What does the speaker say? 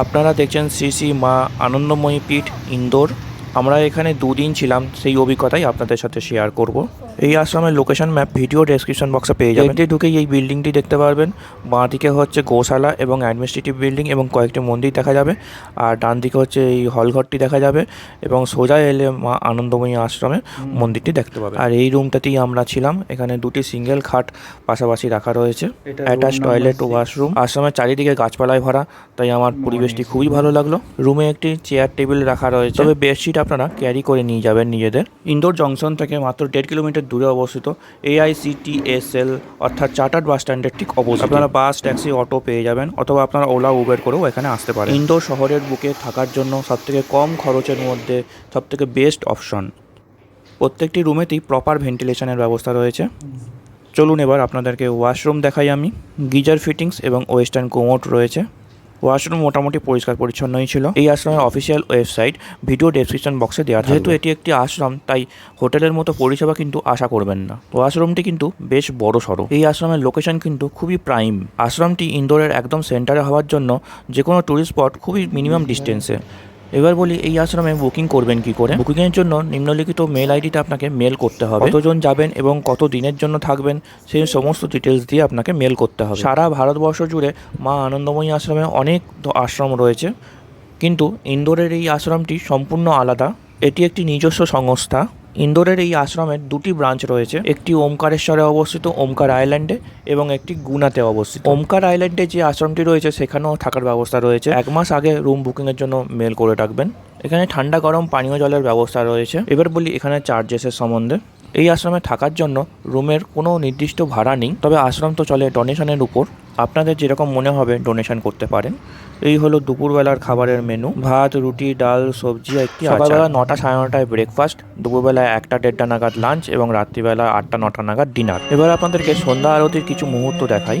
আপনারা দেখছেন শ্রী শ্রী মা আনন্দময়ী পীঠ ইন্দোর। আমরা এখানে দুদিন ছিলাম সেই অভিজ্ঞতাই আপনাদের সাথে শেয়ার করব। এই আশ্রমের লোকেশন ম্যাপ ভিডিও ডেসক্রিপশন বক্সে পেয়ে যাবেন। ঢুকেই এই বিল্ডিংটি দেখতে পারবেন। বাঁ দিকে হচ্ছে গোশালা এবং অ্যাডমিনিস্ট্রেটিভ বিল্ডিং এবং কয়েকটি মন্দির দেখা যাবে। আর ডান দিকে হচ্ছে এই হলঘরটি দেখা যাবে এবং সোজা এলে মা আনন্দময়ী আশ্রমে মন্দিরটি দেখতে পাবেন। আর এই রুমটাতেই আমরা ছিলাম। এখানে দুটি সিঙ্গেল খাট পাশাপাশি রাখা রয়েছে। অ্যাটাচ টয়লেট ও ওয়াশরুম আশ্রমের চারিদিকে গাছপালায় ভরা তাই আমার পরিবেশটি খুবই ভালো লাগল। রুমে একটি চেয়ার টেবিল রাখা রয়েছে। তবে বেডশিট আপনারা ক্যারি করে নিয়ে যাবেন নিজেদের। ইন্দোর জংশন থেকে মাত্র দেড় কিলোমিটার দূরে অবস্থিত এআইসিটিএসএল অর্থাৎ চার্টার্ড বাস স্ট্যান্ডের ঠিক অবস্থিত আপনারা বাস ট্যাক্সি অটো পেয়ে যাবেন অথবা আপনারা ওলা উবের করেও এখানে আসতে পারেন। ইন্দোর শহরের বুকে থাকার জন্য সবথেকে কম খরচের মধ্যে সবথেকে বেস্ট অপশন প্রত্যেকটি রুমেতেই প্রপার ভেন্টিলেশনের ব্যবস্থা রয়েছে। চলুন এবার আপনাদেরকে ওয়াশরুম দেখাই আমি। গিজার ফিটিংস এবং ওয়েস্টার্ন কোমোট রয়েছে। ওয়াশরুম মোটামুটি পরিষ্কার, পরিচ্ছন্নই ছিল। এই আশ্রমের অফিসিয়াল ওয়েবসাইট ভিডিও ডেসক্রিপশন বক্সে দেওয়া যেহেতু এটি একটি আশ্রম, তাই হোটেলের মতো পরিষেবা কিন্তু আশা করবেন না। ওয়াশরুমটি কিন্তু বেশ বড় সড়ো। এই আশ্রমের লোকেশন কিন্তু খুবই প্রাইম আশ্রমটি ইন্দোরের একদম সেন্টারে হওয়ার জন্য যে কোনো ট্যুরিস্ট স্পট খুবই মিনিমাম ডিস্টেন্সে এবার বলি, এই আশ্রমে বুকিং করবেন কি করে? বুকিংয়ের জন্য নিম্নলিখিত মেল আইডিটা আপনাকে মেল করতে হবে। কতজন যাবেন এবং কত দিনের জন্য থাকবেন সেই সমস্ত ডিটেলস দিয়ে আপনাকে মেল করতে হবে। সারা ভারতবর্ষ জুড়ে মা আনন্দময়ী আশ্রমে অনেক আশ্রম রয়েছে, কিন্তু ইন্দোরের এই আশ্রমটি সম্পূর্ণ আলাদা। এটি একটি নিজস্ব সংস্থা। ইন্দোরের এই আশ্রমের দুটি ব্রাঞ্চ রয়েছে। একটি ওমকারেশ্বরে অবস্থিত ওমকার আইল্যান্ডে এবং একটি গুনাতে অবস্থিত। ওমকার আইল্যান্ডে যে আশ্রমটি রয়েছে, সেখানেও থাকার ব্যবস্থা রয়েছে। এক মাস আগে রুম বুকিংয়ের জন্য মেল করে রাখবেন। এখানে ঠান্ডা গরম পানীয় জলের ব্যবস্থা রয়েছে। এবার বলি এখানে চার্জেসের সম্বন্ধে। এই আশ্রমে থাকার জন্য রুমের কোনো নির্দিষ্ট ভাড়া নেই তবে আশ্রম তো চলে ডোনেশনের উপর। আপনাদের যেরকম মনে হবে ডোনেশন করতে পারেন। এই হলো দুপুরবেলার খাবারের মেনু ভাত রুটি ডাল সবজি একটি সকালবেলা নটা সাড়ে নটায় ব্রেকফাস্ট দুপুরবেলা একটা দেড়টা নাগাদ লাঞ্চ এবং রাত্রিবেলা আটটা নটা নাগাদ ডিনার এবার আপনাদেরকে সন্ধ্যা আরতির কিছু মুহূর্ত দেখাই।